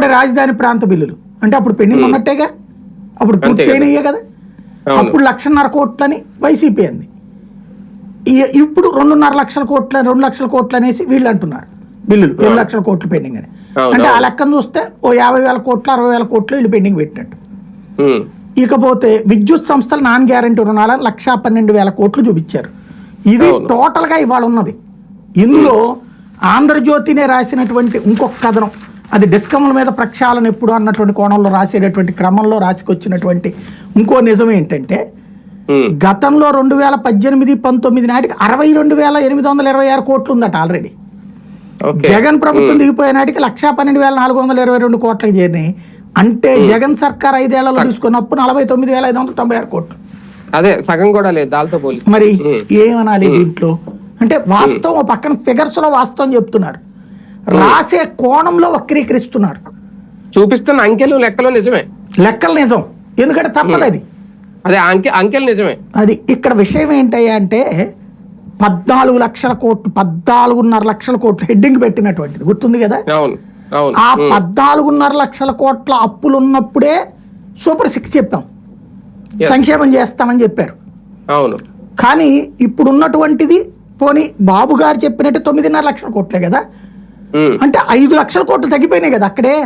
అప్పటి రాజధాని ప్రాంత బిల్లులు. అంటే అప్పుడు పెండింగ్ ఉన్నట్టేగా? అప్పుడు పూర్తి. చేయనయ్యే కదా. అప్పుడు లక్షన్నర కోట్లని వైసీపీ అంది. ఇప్పుడు రెండున్నర లక్షల కోట్ల రెండు లక్షల కోట్లు అనేసి వీళ్ళు అంటున్నారు. బిల్లులు రెండు లక్షల కోట్లు పెండింగ్ అని. అంటే ఆ. లెక్కను చూస్తే ఓ యాభై వేల కోట్లు అరవై వేల కోట్లు వీళ్ళు పెండింగ్ పెట్టినట్టు. ఇకపోతే విద్యుత్ సంస్థలు నాన్ గ్యారంటీ రుణాలను లక్షా పన్నెండు వేల కోట్లు చూపించారు. ఇది. టోటల్గా ఇవాళ ఉన్నది. ఇందులో ఆంధ్రజ్యోతినే రాసినటువంటి ఇంకొక కథనం. అది డిస్కమ్ల మీద ప్రక్షాళన ఎప్పుడు అన్నటువంటి కోణంలో రాసేటటువంటి క్రమంలో రాసుకొచ్చినటువంటి ఇంకో నిజం ఏంటంటే గతంలో రెండు వేల పద్దెనిమిది పంతొమ్మిది నాటికి అరవై రెండు వేల ఎనిమిది వందల ఇరవై ఆరు కోట్లు ఉందట ఆల్రెడీ జగన్ ప్రభుత్వం దిగిపోయే నాటికి లక్షా పన్నెండు వేల నాలుగు వందల ఇరవై రెండు కోట్లకి చేరినాయి. అంటే జగన్ సర్కార్ ఐదేళ్ళలో తీసుకున్న అప్పు నలభై తొమ్మిది వేల ఐదు వందల తొంభై ఆరు కోట్లు. అదే సగం కూడా లేదు దాంతో మరి ఏమనాలి దీంట్లో? అంటే వాస్తవం పక్కన ఫిగర్స్లో వాస్తవం చెప్తున్నారు. రాసే కోణంలో వక్రీకరిస్తున్నారు చూపిస్తున్న అంకెలు లెక్కలు నిజమే. లెక్కలు నిజం. ఎందుకంటే తప్పదు అది. అదే అంకె అంకెలు నిజమే. అది ఇక్కడ విషయం ఏంటయ్యా అంటే పద్నాలుగు లక్షల కోట్లు పద్నాలుగున్నర లక్షల కోట్లు హెడ్డింగ్ పెట్టినటువంటిది. గుర్తుంది కదా? ఆ పద్నాలుగున్నర లక్షల కోట్ల అప్పులు ఉన్నప్పుడే సూపర్ సిక్స్ చెప్పాం. సంక్షేమం చేస్తామని చెప్పారు. అవును. కానీ ఇప్పుడు ఉన్నటువంటిది పోనీ బాబు గారు చెప్పినట్టు తొమ్మిదిన్నర లక్షల కోట్లే కదా? అంటే ఐదు లక్షల కోట్లు తగ్గిపోయినాయి కదా అక్కడే.